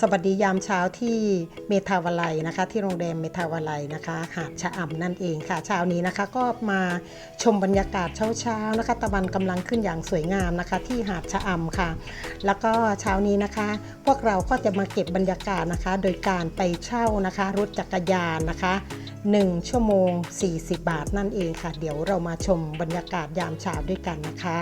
สวัสดียามเช้าที่เมทาวาลัยนะคะ ที่โรงแรมเมทาวาลัยนะคะหาดชะอำนั่นเองค่ะเช้านี้นะคะ ก็มาชมบรรยากาศเช้าๆนะคะตะวันกำลังขึ้นอย่างสวยงามนะคะ ที่หาดชะอำค่ะ แล้วก็เช้านี้นะคะ พวกเราก็จะมาเก็บบรรยากาศนะคะ โดยการไปเช่านะคะรถจักรยานนะคะ1 ชั่วโมง 40 บาทนั่นเองค่ะ เดี๋ยวเรามาชมบรรยากาศยามเช้าด้วยกันนะคะ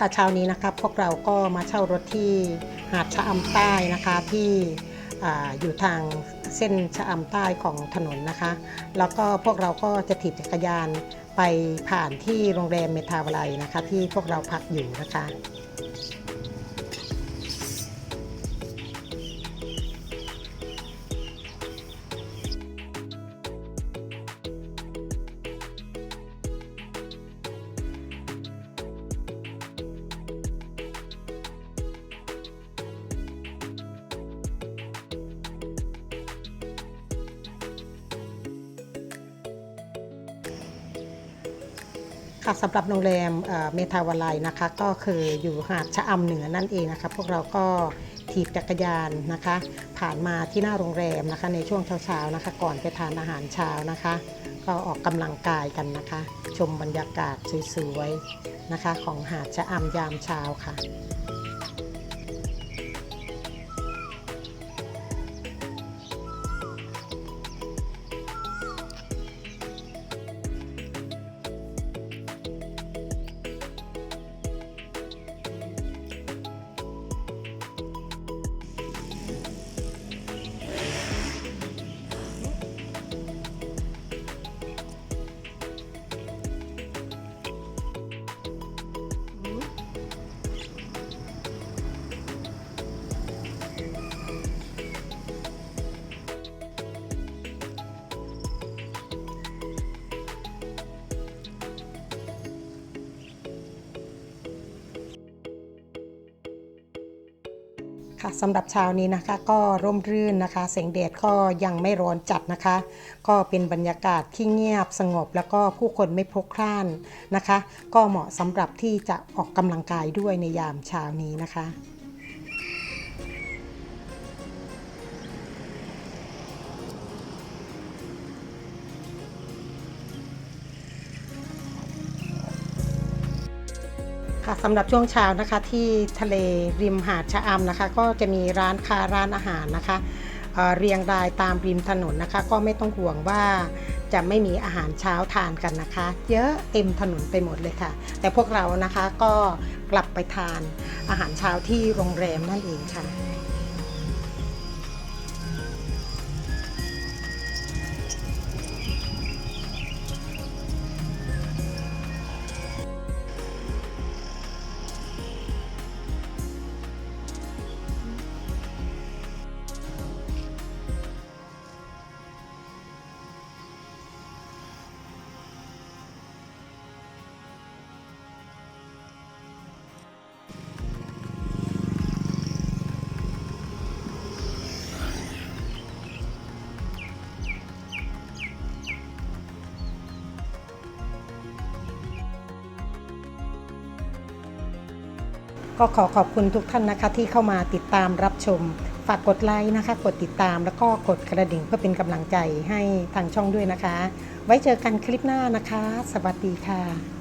ค่ะเช้านี้นะคะพวกเราก็มาเช่ารถที่หาดชะอำใต้นะคะที่อาอยู่ทางเส้นชะอำใต้ของถนนนะคะ แล้วก็พวกเราก็จะถีบจักรยานไปผ่านที่โรงแรมเมทาวาลัยนะคะ ที่พวกเราพักอยู่นะคะ ค่ะสำหรับโรงแรมเมทาวาลัยนะคะ ก็คืออยู่หาดชะอำเหนือนั่นเองนะคะ พวกเราก็ถีบจักรยานนะคะ ผ่านมาที่หน้าโรงแรมนะคะ ในช่วงเช้าๆนะคะ ก่อนไปทานอาหารเช้านะคะ ก็ออกกำลังกายกันนะคะ ชมบรรยากาศสวยๆนะคะ ของหาดชะอำยามเช้าค่ะ ค่ะสำหรับเช้านี้นะคะก็ร่มรื่นนะคะแสงแดดก็ยังไม่ร้อนจัดนะคะ ก็เป็นบรรยากาศที่เงียบสงบ แล้วก็ผู้คนไม่พลุกพล่านนะคะ ก็เหมาะสำหรับที่จะออกกำลังกายด้วยในยามเช้านี้นะคะ ค่ะสำหรับช่วงเช้านะคะที่ทะเลริมหาดชะอำนะคะ ก็จะมีร้านค้าร้านอาหารนะคะเเรียงรายตามริมถนนนะคะ ก็ไม่ต้องห่วงว่าจะไม่มีอาหารเช้าทานกันนะคะ เยอะเต็มถนนไปหมดเลยค่ะ แต่พวกเรานะคะก็กลับไปทานอาหารเช้าที่โรงแรมนั่นเองค่ะ ก็ขอขอบคุณทุกท่านนะคะ ที่เข้ามาติดตามรับชม ฝากกดไลค์นะคะ กดติดตามแล้วก็กดกระดิ่งเพื่อเป็นกำลังใจให้ทางช่องด้วยนะคะ ไว้เจอกันคลิปหน้านะคะ สวัสดีค่ะ